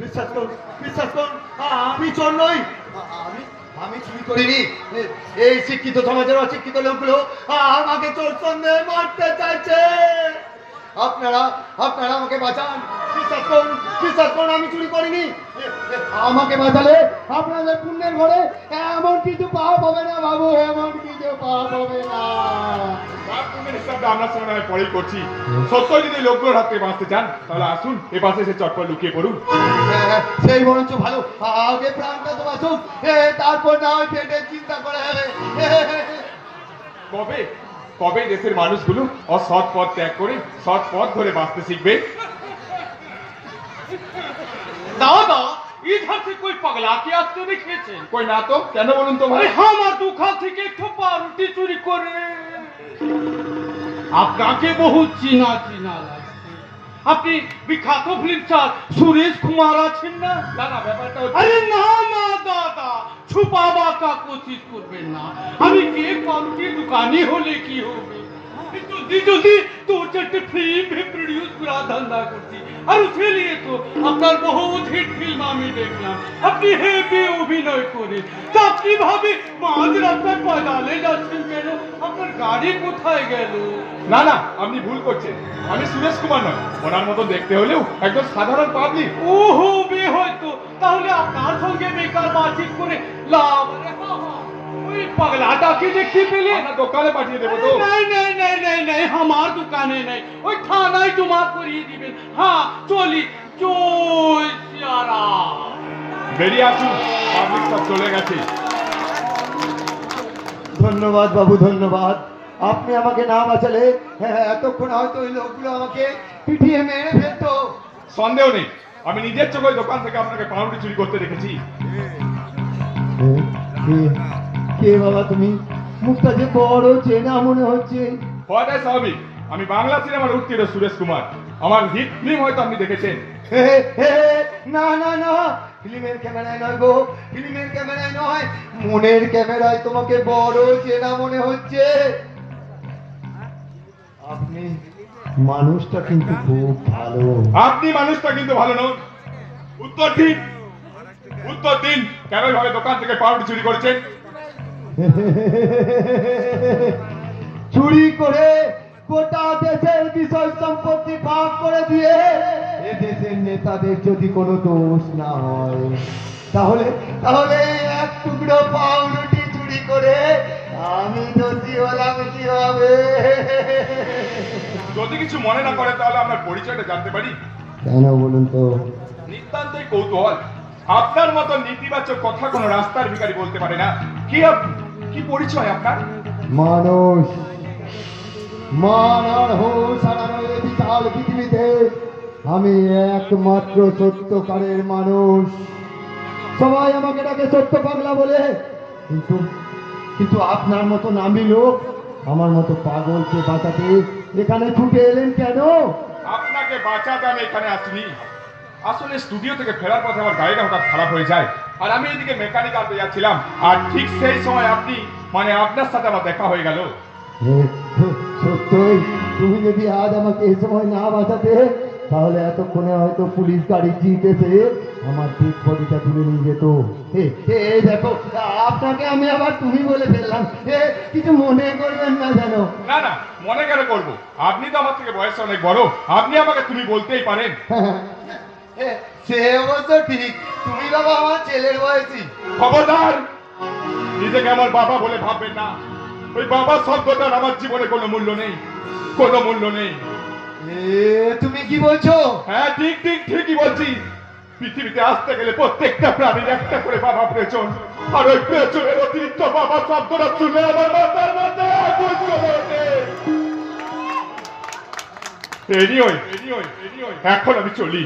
বিশ্বাস করুন বিশ্বাস করুন। আমি চোর নই। আমি আমি চুরি করিনি এই শিক্ষিত সমাজের অশিক্ষিত লোকগুলো আমাকে চোর সন্দেহে মারতে চাইছে। আপনারা আপনারা আমাকে বাঁচান। বিশ্বাস করুন বিশ্বাস করুন আমি চুরি করিনি। আমাকে বাঁচালে আপনাদের পুণ্যের ঘরে এমন কিছু পাপ হবে না বাবু এমন কিছু পাপ হবে না। আপনার তাহলে আসুন এ সে চটপট লুকিয়ে পড়ুন। সেই বরঞ্চ তারপর কবে? দেশের মানুষগুলো অসৎ পথ ত্যাগ করে সৎ পথ ধরে বাঁচতে শিখবে? কই কই না তো? কেন বলুন তো ভাই? থেকে একটু পাউরুটি চুরি করে। আপনাকে বহু চিনা চিনা লাগছে। আপনি বিখ্যাত ফিল্ম স্টার সুরেশ কুমার আছেন না? আরে না না দাদা ছুপাবা কা কোশিশ করবেন না। আমি কে পাউরুটি দোকানি হলে কি হবে? চারটে ফিল্ম প্রডিউস করা ধান্দা করছি। আর উঠে তো আপনার ফিল্ম আমি দেখলাম। আপনি হেভি অভিনয় করে তা আপনি ভাবে মাঝ রাস্তায় যাচ্ছেন কেন? আপনার গাড়ি কোথায় গেল? না না আপনি ভুল করছেন। আমি সুরেশ কুমার নয়। ওনার মতো দেখতে হলেও একজন সাধারণ পাবলিক ও বে হয়তো তাহলে আপনার সঙ্গে বেকার বাতিল করে লাভ তুই পাগলাটাকে যে কি পেলি দোকানে পাঠিয়ে দেবো নাই নাই আমার দোকানে নাই ওই থানায় জমা হ্যাঁ চলি চল সিয়ারা চলে গেছে ধন্যবাদ বাবু ধন্যবাদ আপনি আমাকে না বাঁচালে হ্যাঁ এতক্ষণ হয়তো ওই লোকগুলো আমাকে পিটিয়ে মেরে ফেলতো সন্দেহ নেই আমি নিজের চোখে দোকান থেকে আপনাকে পাউরুটি চুরি করতে দেখেছি কে বাবা তুমি? মুখটা যে বড় চেনা মনে হচ্ছে। হওয়াটাই স্বাভাবিক। আমি বাংলা সিনেমার উত্তীর্ণ সুরেশ কুমার। আমার হিট ফিল্ম হয়তো আপনি দেখেছেন। না না না ফিল্মের ক্যামেরায় নয় গো ফিল্মের ক্যামেরায় নয়। মনের ক্যামেরায় তোমাকে বড় চেনা মনে হচ্ছে। আপনি মানুষটা কিন্তু খুব ভালো। আপনি মানুষটা কিন্তু ভালো নন। উত্তর দিন। উত্তর দিন। কেন এইভাবে দোকান থেকে পাউরুটি চুরি করেছেন? চুরি করে গোটা দেশের বিষয় সম্পত্তি ভাগ করে দিয়ে এ দেশের নেতাদের যদি কোনো দোষ না হয় তাহলে তাহলে এক টুকরো পাউরুটি চুরি করে আমি দোষী হলাম কি হবে যদি কিছু মনে না করে তাহলে আপনার পরিচয়টা জানতে পারি। কেন বলুন তো? নিতান্তই কৌতূহল। আপনার মতো নেতিবাচক কথা কোনো রাস্তার ভিখারি বলতে পারে না। কি আপনি কি পরিচয় আপনার? মানুষ মান আর হোস হারানো বিশাল পৃথিবীতে আমি একমাত্র সত্যকারের মানুষ। সবাই আমাকে ডাকে সত্য পাগলা বলে। কিন্তু কিন্তু আপনার মতো নামি লোক আমার মতো পাগলকে বাঁচাতে এখানে ছুটে এলেন কেন? আপনাকে বাঁচাতে আমি এখানে আসিনি। আসলে স্টুডিও থেকে ফেরার পথে আমার গাড়িটা হঠাৎ খারাপ হয়ে যায়। আর আমি এদিকে মেকানিক আনতে যাচ্ছিলাম। আর ঠিক সেই সময় আপনি মানে আপনার সাথে আমার দেখা হয়ে গেল। সত্যই তুমি যদি আজ আমাকে এই সময় না বাঁচাতে তাহলে এতক্ষণে হয়তো পুলিশ গাড়ি জিপ এসে আমার ঠিক বডিটা তুলে নিয়ে যেত। এই দেখো আপনাকে আমি আবার তুমি বলে ফেললাম। হে, কিছু মনে করবেন না যেন। না না মনে কেন করব? আপনি তো আমার থেকে বয়সে অনেক বড়। আপনি আমাকে তুমি বলতেই পারেন। সে অবশ্য ঠিক। তুমি বাবা আমার ছেলের বয়সী। খবরদার নিজেকে আমার বাবা বলে ভাববেন না। ওই বাবা শব্দটার আমার জীবনে কোনো মূল্য নেই কোনো মূল্য নেই। এ তুমি কি বলছো? হ্যাঁ ঠিক ঠিক ঠিকই বলছি। পৃথিবীতে আসতে গেলে প্রত্যেকটা প্রাণীর একটা করে বাবা প্রয়োজন আর ওই প্রয়োজনের অতিরিক্ত বাবা শব্দটা শুনে আমার মাথার মধ্যে আগুন এখন আমি চলি।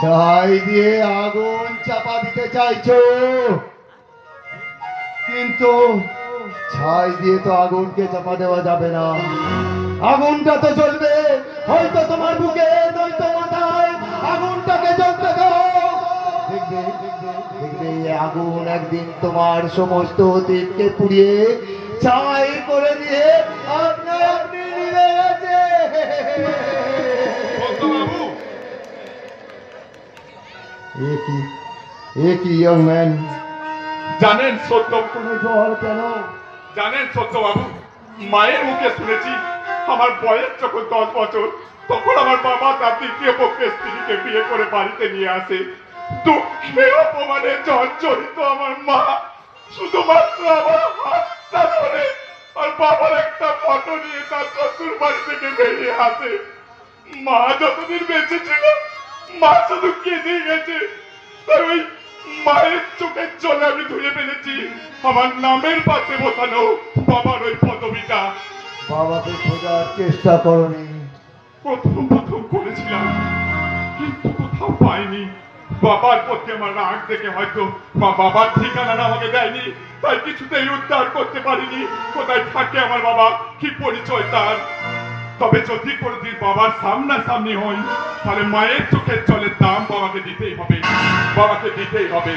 ছাই দিয়ে আগুন চাপা দিতে চাইছো? কিন্তু ছাই দিয়ে তো আগুনকে চাপা দেওয়া যাবে না। আগুনটা তো চলবে হয়তো তোমার বুকে, নয়তো মাথায়। আগুনটাকে দেখবে আগুন একদিন তোমার সমস্ত অতীতকে পুড়িয়ে ছাই করে দিয়ে এ কি ইয়ং ম্যান জানেন সত্য জল কেন? জানেন সত্য বাবু, মায়ের মুখে শুনেছি, আমার বয়স যখন দশ বছর, তখন আমার বাবা তার দ্বিতীয় পক্ষের স্ত্রীকে বিয়ে করে বাড়িতে নিয়ে আসে। দুঃখে অপমানে জর্জরিত আমার মা, শুধুমাত্র আমার হাতটা ধরে আর বাবার একটা ফটো নিয়ে তার শ্বশুর বাড়ি থেকে বেরিয়ে আসে। মা যতদিন বেঁচে ছিল মা শুধু কেঁদে গেছে। তাই ওই মায়ের চোখের জলে আমি ধুয়ে ফেলেছি। আমার নামের পাশে বসানো বাবার ওই পদবিটা। বাবাকে খোঁজার চেষ্টা করনি। প্রথম প্রথম করেছিলাম কিন্তু কোথাও পাইনি। বাবার প্রতি আমার রাগ দেখে হয়তো মা বাবার ঠিকানাটা আমাকে দেয়নি। তাই কিছুতেই উদ্ধার করতে পারিনি। কোথায় থাকে আমার বাবা? কি পরিচয় তার? তবে যদি কোনোদিন বাবার সামনাসামনি হই, তাহলে মায়ের চোখের জলের দাম বাবাকে দিতেই হবে। বাবাকে দিতেই হবে।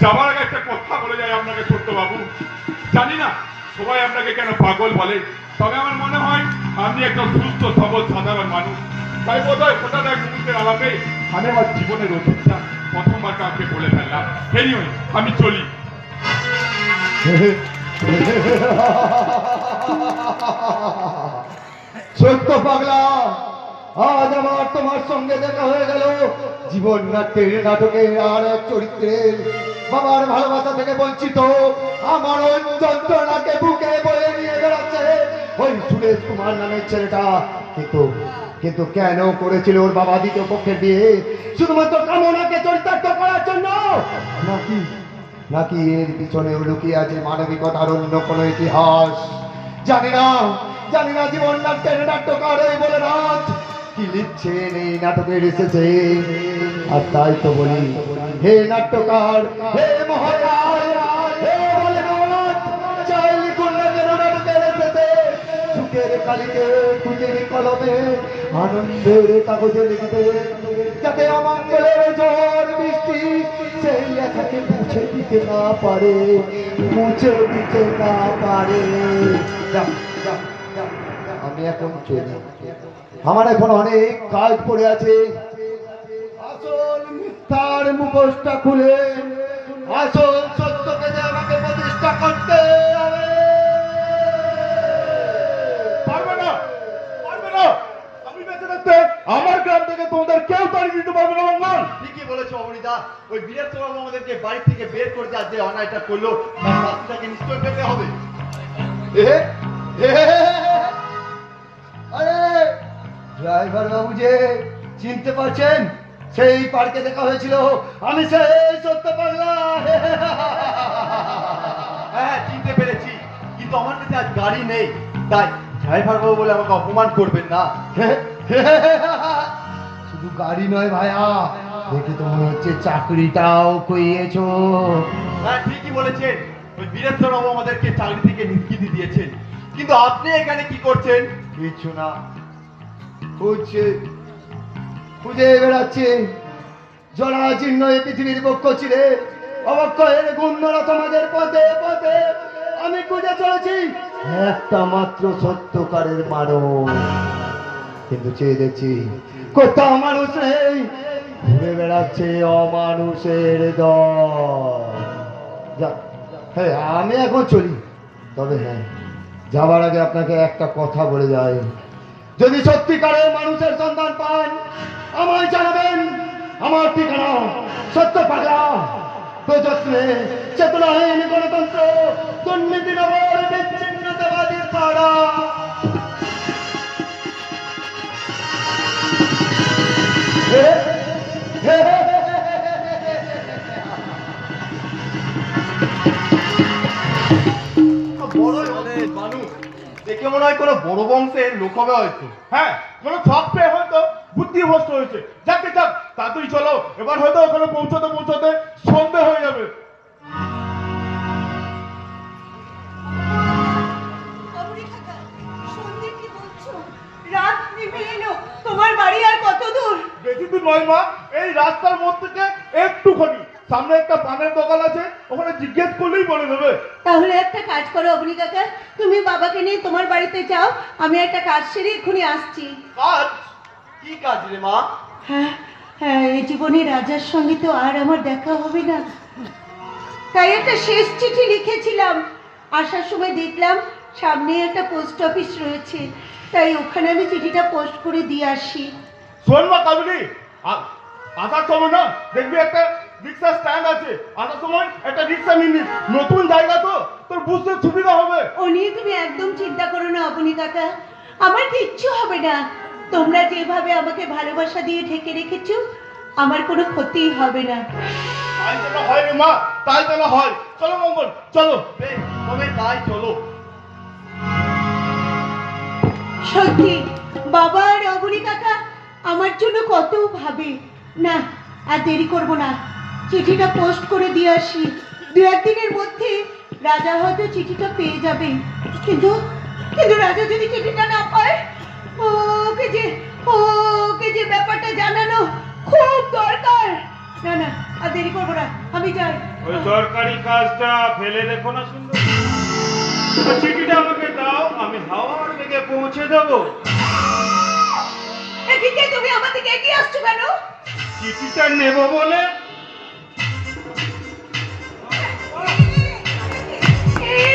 যাওয়ার আগে একটা কথা বলে যায় আপনাকে ছোট্ট বাবু। জানি না, সবাই আপনাকে কেন পাগল বলে, তবে আমার মনে হয় আপনি একটা সুস্থ, সবল, সাধারণ মানুষ। তাই বোধ হয় হঠাৎ এক মুহূর্তের আলাপে আমি আমার জীবনের অধিকটা প্রথমবার কাউকে বলে ফেললাম। এনিওয়ে আমি চলি। সত্য পাগলা, আজ আমার তোমার সঙ্গে দেখা হয়ে গেল। জীবন নাট্যের নাটকের আর এক চরিত্রের বাবার ভালোবাসা থেকে বঞ্চিত, আমার ওই যন্ত্রণাকে বুকে বয়ে নিয়ে বেড়াচ্ছে। ওই সুরেশ কুমার নামের ছেলেটা। কিন্তু কিন্তু কেন করেছিল ওর বাবা দ্বিতীয় পক্ষের বিয়ে? শুধুমাত্র কামনাকে চরিতার্থ করার জন্য? নাকি নাকি এর পিছনে লুকিয়ে আছে মানবিকতার অন্য কোনো ইতিহাস? জানি না জানি না জীবন নাট্যের নাট্যকার এই বলে রাত। কি লিখছেন এই নাটকের এসেছে আর তাই তো বলি, হে নাট্যকার, হে মহারাজ, হে বলে রাত চাই লিখুন না কেন নাটকের এসেছে সুখের কালিকে খুঁজের কলমে, আনন্দের কাগজে লিখতে, যাতে অমঙ্গলের ঝড় বৃষ্টি মুছে দিতে না পারে, মুছে দিতে না পারে। আমি এখন চলি আমার এখন অনেক কাজ পড়ে আছে। আসল মিথ্যার মুখোশটা খুলে, আসল সত্যকে আমাকে প্রতিষ্ঠা করতে আমার গ্রাম থেকে তোমাদের কেউ তাড়িয়ে দিতে পারবে না মঙ্গল ঠিকই বলেছ অমরিদা ওই বীরেন্দ্র বাবু আমাদেরকে বাড়ি থেকে বের করে দেওয়ার যে অন্যায়টা করল তার শাস্তিটাকে নিশ্চয় পেতে হবে আরে ড্রাইভার বাবু যে চিনতে পারছেন সেই পার্কে দেখা হয়েছিল আমি সেই সত্য পাগলা হ্যাঁ চিনতে পেরেছি কিন্তু আমার কাছে আজ গাড়ি নেই তাই ড্রাইভার বাবু বলে আমাকে অপমান করবেন না শুধু গাড়ি নয় ভাইয়া দেখে তো মনে হচ্ছে চাকরিটাও কইয়েছো হ্যাঁ ঠিকই বলেছেন। ওই বীরেন্দ্র বাবু আমাদেরকে চাকরি থেকে নিষ্কৃতি দিয়েছেন। কিন্তু আপনি এখানে কি করছেন? কিছু না। খুঁজছে। খুঁজে বেড়াচ্ছে। জরাজীর্ণ এই পৃথিবীর বক্ষ ছিলে অবক্ষয়ের গুণরা তোমাদের পথে পথে। আমি খুঁজে চলেছি। একটা মাত্র সত্যকারের মানব কিন্তু চেয়ে দেখছি, কোথাও মানুষ নেই। ঘুরে বেড়াচ্ছে অমানুষের দল। হ্যাঁ আমি এখন চলি। তবে হ্যাঁ যাবার আগে আপনাকে একটা কথা বলে যাই। যদি সত্যিকারের মানুষের সন্ধান পান, আমায় জানাবেন। আমার ঠিকানা সত্য পাগলা। প্রযত্নে চেতনাহীন গণতন্ত্র, দুর্নীতিনগর বিচ্ছিন্নতাবাদীর পাড়া দেখে মনে হয় কোনো বড় বংশের লোক হয়তো। হ্যাঁ কোনো ছক পেয়ে হয়তো বুদ্ধিভ্রষ্ট হয়েছে। যাকে যাক তাড়াতাড়ি চলো। এবার হয়তো ওখানে পৌঁছতে পৌঁছতে সন্ধে হয়ে যাবে। রাত নেমে এলো তোমার বাড়ি আর কত দূর? বেশি দূর নয় মা এই রাস্তার মধ্যে থেকে একটুখানি। সামনে একটা পানের দোকান আছে ওখানে জিজ্ঞেস করলেই বলে দেবে। তাহলে একটা কাজ করো কাকা। তুমি বাবাকে নিয়ে তোমার বাড়িতে যাও আমি একটা কাজ সেরে এক্ষুনি আসছি। কাজ? কি কাজ রে মা? হ্যাঁ হ্যাঁ এই জীবনে রাজার সঙ্গে তো আর আমার দেখা হবে না। তাই একটা শেষ চিঠি লিখেছিলাম। আসার সময় দেখলাম সামনে একটা পোস্ট অফিস রয়েছে। তাই ওখানে আমি চিঠিটা পোস্ট করে দিয়ে আসি। শোন মা কাবলি আসার সময় না দেখবি একটা রিক্সা স্ট্যান্ড আছে। আসার সময় একটা রিক্সা নিয়ে নতুন জায়গা তো তোর বুঝতে সুবিধা হবে। ও নিয়ে তুমি একদম চিন্তা করো না অবনী কাকা। আমার কিচ্ছু হবে না। তোমরা যেভাবে আমাকে ভালোবাসা দিয়ে ঢেকে রেখেছো আমার কোনো ক্ষতি হবে না। তাই যেন হয় রে মা তাই যেন হয়। চলো মঙ্গল চলো। বে, তবে তাই চলো। সত্যি বাবা আর অবনী কাকা আমার জন্য কত ভাবে। না আর দেরি করব না। চিঠিটা পোস্ট করে দিয়ে আসি। দু একদিনের মধ্যে রাজা হয়তো চিঠিটা পেয়ে যাবে। কিন্তু কিন্তু রাজা যদি চিঠিটা না পায় ওকে যে ওকে যে ব্যাপারটা জানানো খুব দরকার। না না আর দেরি করব না। আমি যাই। ওই দরকারি কাজটা ফেলে রেখো না সুন্দর। চিঠিটা আমাকে দাও আমি হাওয়ার বেগে পৌঁছে দেবো। এদিকে তুমি আমার দিকে এগিয়ে আসছো কেন? চিঠিটা নেব বলে।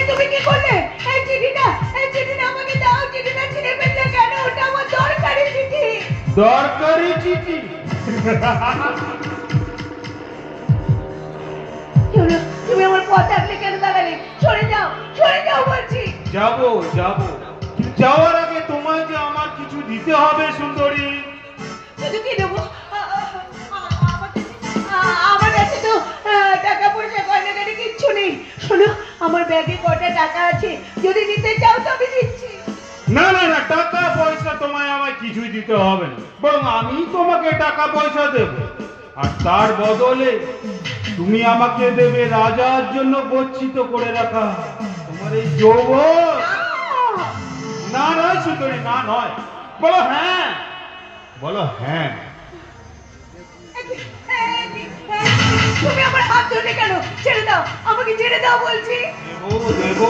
তুমি কি করলে? এই চিঠিটা এই চিঠিটা আমাকে দাও চিঠিটা ছিঁড়ে ফেললে কেন? ওটা আমার দরকারি চিঠি। দরকারি চিঠি। তুমি আমার পথ থাকলে কেন দাঁড়ালে? সরে যাও সরে যাও বলছি যাব যাব। যাওয়ার আগে তোমায় যে আমার কিছু দিতে হবে সুন্দরী। শুধু কি দেবো? আমার কাছে- আমার তো টাকা পয়সা গয়নাগাড়ি কিচ্ছু নেই। শোনো আমার ব্যাগে কটা টাকা আছে। যদি নিতে চাও তো আমি দিচ্ছি। না না না টাকা পয়সা তোমায় কিছুই দিতে হবে না। বরং আমি তোমাকে টাকা পয়সা দেব। আর তার বদলে তুমি আমাকে দেবে রাজার জন্য গচ্ছিত করে রাখা। না নয় সুন্দরী না নয়। বলো হ্যাঁ। বলো হ্যাঁ। তুমি আমার হাত ধরলে কেন? ছেড়ে দাও আমাকে ছেড়ে দাও বলছি। দেবো দেবো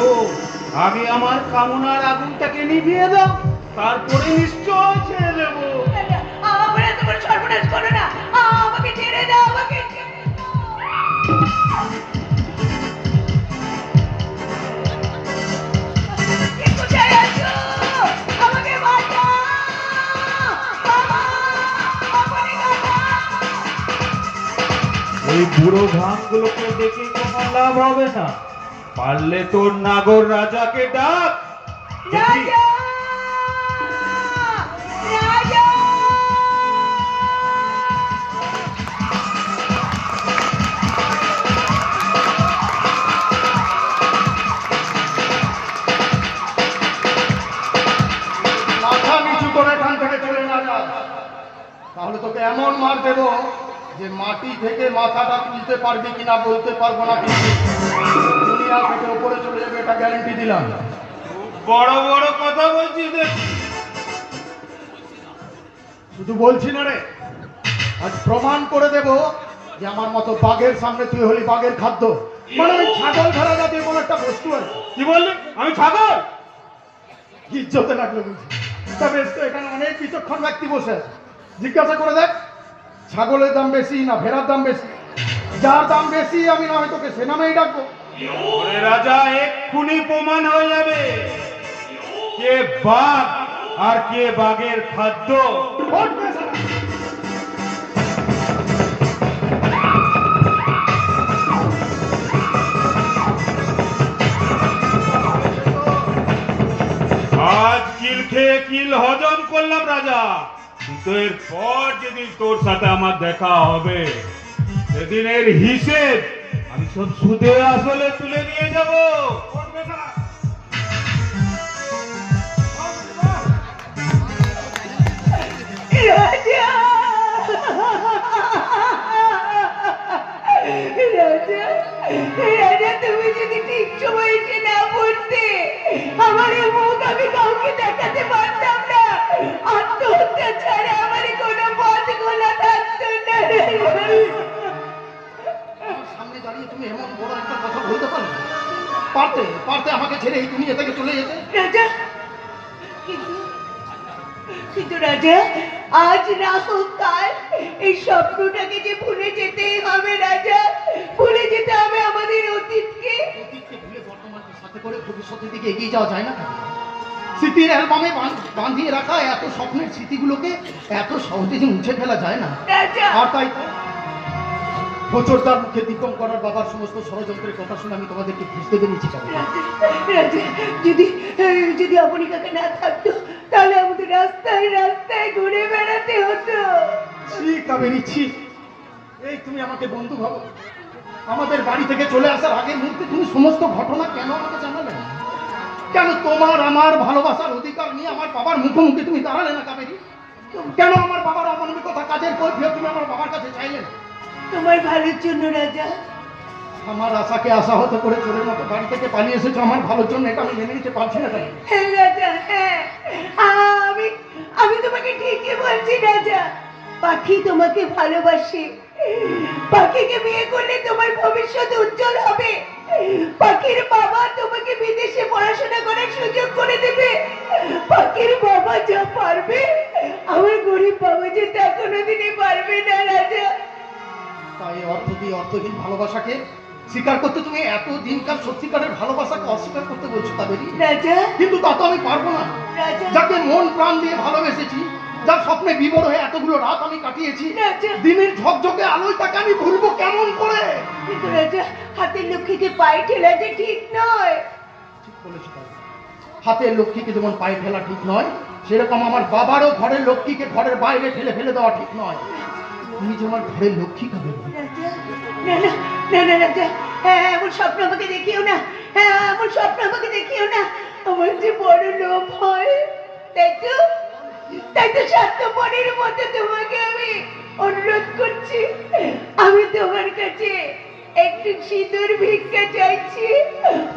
আগে আমার কামনার আগুনটাকে নিভিয়ে দাও তারপরে নিশ্চয় ছেড়ে দেবো। আমার এত বড় সর্বনাশ করো না। আমাকে ছেড়ে দাও আমাকে ছেড়ে দাও। ওই বুড়ো ভাঙগুলোকে দেখে কোনো লাভ হবে না। পারলে তোর নাগর রাজাকে ডাক। রাজা! তাহলে তোকে এমন মার দেব যে মাটি থেকে মাথাটা তুলতে পারবি কিনা বলতে পারব না কিন্তু। দুনিয়া থেকে উপরে চলে যাবে এটা গ্যারেন্টি দিলাম। বড় বড় কথা বলছিস শুধু বলছি না রে আজ প্রমাণ করে দেব যে আমার মতো বাঘের সামনে তুই হলি বাঘের খাদ্য। মানে ওই ছাগল ধরা জাতীয় কোনো একটা বস্তু আছে। কি বললি? আমি ছাগল? ইজ্জতে লাগল বুঝি তা বেশ তো এখানে অনেক বিচক্ষণ ব্যক্তি বসে আছে। জিজ্ঞাসা করে দেখ। ছাগলের দাম বেশি না ভেড়ার দাম বেশি? যার দাম বেশি আমি না হয় তোকে সে নামেই ডাকবো। রাজা এক্ষুনি প্রমাণ হয়ে যাবে। কে বাঘ আর কে বাঘের খাদ্য। আজ কিল খেয়ে কিল হজম করলাম রাজা। যেদিন তোর সাথে আমার দেখা হবে, সেদিনের হিসেব আমি সব সুদে আসলে তুলে নিয়ে যাব। তুমি যদি ঠিক সময় এসে না পড়তে আমার মুখ আমি পারতে পারতে আমাকে ছেড়ে এই দুনিয়া থেকে চলে যেতে? রাজা কিন্তু কিন্তু রাজা আজ না হোক কাল এই স্বপ্নটাকে যে ভুলে যেতেই হবে রাজা ভুলে যেতে হবে আমাদের অতীতকে। অতীতকে ভুলে বর্তমানকে সাথে করে ভবিষ্যতের দিকে এগিয়ে যাওয়া যায় না স্মৃতির অ্যালবামে বাঁধিয়ে রাখা এত স্বপ্নের স্মৃতিগুলোকে এত সহজে যে মুছে ফেলা যায় না? আর তাই তো বছরদার মুখে দীপম করার বাবার সমস্ত ষড়যন্ত্রের কথা শুনে আমি তোমাদেরকে রাজা, রাজা, যদি যদি অবনী কাকা না থাকতো তাহলে আমাদের রাস্তায় রাস্তায় ঘুরে বেড়াতে হতো। ছি কাবেরি ছি এই তুমি আমাকে বন্ধু ভাবো। আমাদের বাড়ি থেকে চলে আসার আগে মুহূর্তে তুমি সমস্ত ঘটনা কেন আমাকে জানালে? কেন তোমার আমার ভালোবাসার অধিকার নিয়ে আমার বাবার মুখোমুখি তুমি দাঁড়ালে না কাবেরি? কেন আমার বাবার অমানবিকতা কাজের কৈফিয়ত তুমি আমার বাবার কাছে চাইলে না? তোমার ভালোর জন্য রাজা। আমার আশাকে আশা হতে করে চোরের মতো বাড়ি থেকে পালিয়ে এসেছ আমার ভালোর জন্য এটা আমি মেনে নিতে পারছি না। হ্যাঁ রাজা হ্যাঁ আমি আমি তোমাকে ঠিকই বলছি রাজা। পাখি তোমাকে ভালোবাসে। পাখিকে বিয়ে করলে তোমার ভবিষ্যৎ উজ্জ্বল হবে। পাখির বাবা তোমাকে বিদেশে পড়াশোনা করার সুযোগ করে দেবে। পাখির বাবা যা পারবে আমার গরিব বাবা যে তা কোনোদিনই পারবে না রাজা। তাই অর্থ দিয়ে অর্থহীন ভালোবাসাকে স্বীকার করতে তুমি এত দিনকার সত্যিকারের ভালোবাসাকে অস্বীকার করতে বলছো রাজা। কিন্তু তা তো আমি পারব না। যাকে মন প্রাণ দিয়ে ভালোবেসেছি যার স্বপ্নে বিবর হয়ে এতগুলো রাত আমি কাটিয়েছি দিনের ঝকঝকে আলোয় তাকে আমি ভুলবো কেমন করে? কিন্তু রাজা হাতের লক্ষ্মীকে পায়ে ঠেলা যে ঠিক নয়। ঠিক বলেছ হাতের লক্ষ্মীকে যেমন পায়ে ফেলা ঠিক নয় সেরকম আমার বাবারও ঘরের লক্ষ্মীকে ঘরের বাইরে ফেলে ফেলে দেওয়া ঠিক নয়। তুমি যে আমার ঘরের লক্ষ্মী খাবে না না না না রাজা হ্যাঁ এমন স্বপ্ন আমাকে দেখিও না। হ্যাঁ এমন স্বপ্ন আমাকে দেখিও না। আমার যে বড় লোভ হয় তাই তো? তাই তো স্বার্থপরের মতো তোমাকে আমি অনুরোধ করছি। আমি তোমার কাছে একটু সিঁদুর ভিক্ষা চাইছি।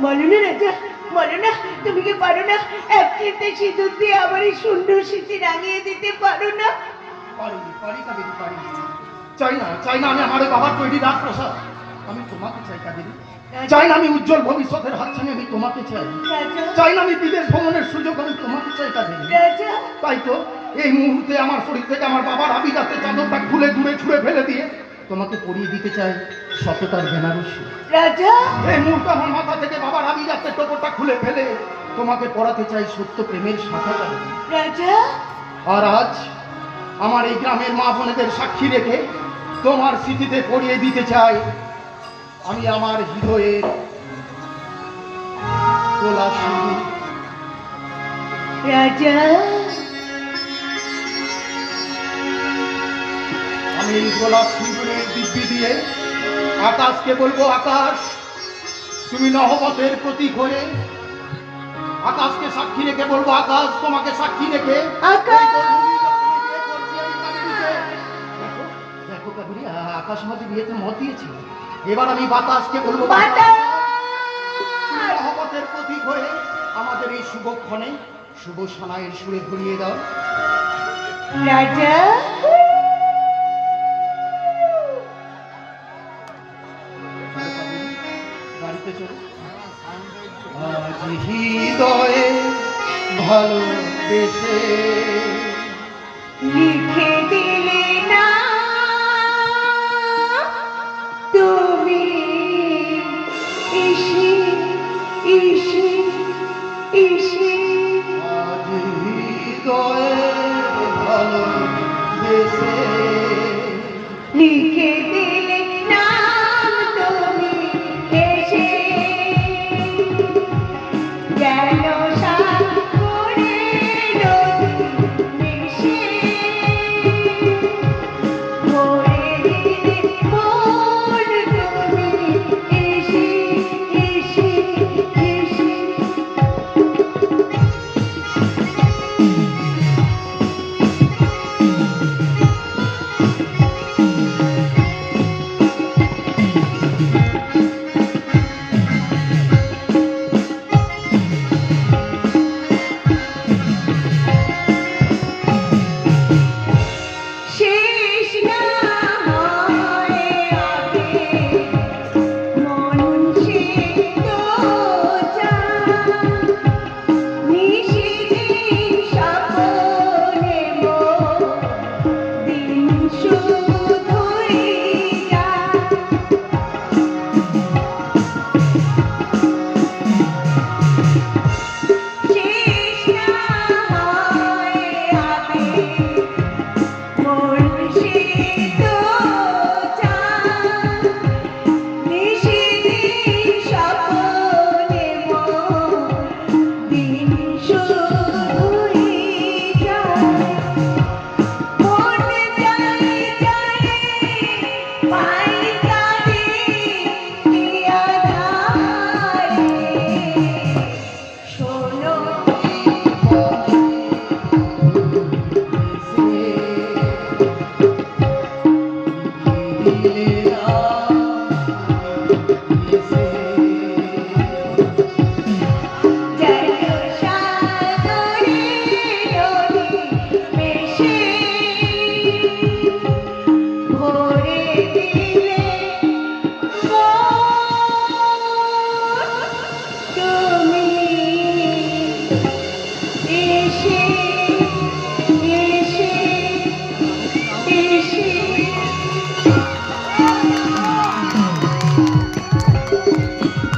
বলো না রাজা বলো না তুমি কি পারো না? এক চিন্তে সিঁদুর দিয়ে আমার এই সুন্দর স্মৃতি রাঙিয়ে দিতে পারো না? পারি পারি পারি চাই না চাই না আমি আমার বাবার তৈরি রাজপ্রসাদ আমি তোমাকে চাই কাবেরি চাই না আমি উজ্জ্বল ভবিষ্যতের হাতছানি আমি তোমাকে চাই। চাই না আমি বিদেশ ভ্রমণের সুযোগ আমি তোমাকে চাই কাবেরি তাই তো এই মুহূর্তে আমার শরীর থেকে আমার বাবার আবিদাতে চাদরটা খুলে দূরে ছুঁড়ে ফেলে দিয়ে তোমাকে পরিয়ে দিতে চাই সততার বেনারসি। রাজা। এই মুহূর্তে আমার মাথা থেকে বাবার আবিদাতে টোপরটা খুলে ফেলে তোমাকে পড়াতে চাই সত্য প্রেমের শাখাটা রাজা। আর আজ আমার এই গ্রামের মা বোনেদের সাক্ষী রেখে তোমার স্মৃতিতে পড়িয়ে দিতে চাই আমি আমার হৃদয়ের তোলা। রাজা আমি এই গোলাপ সিঁদুরের দিব্যি দিয়ে আকাশকে বলব আকাশ তুমি নহবতের প্রতীক হয়ে আকাশকে সাক্ষী রেখে বলব আকাশ তোমাকে সাক্ষী রেখে আকাশ! দেখো কাবেরী, আকাশ আমাদের বিয়েতে মত দিয়েছে। এবার আমি বাতাসকে বলব! প্রতীক হয়ে আমাদের এই শুভক্ষণে শুভ সানায়ের সুরে ভরিয়ে দাও। রাজা! গাড়িতে চলো। আজ হৃদয়ে ভালোবেসে লিখে দিলে না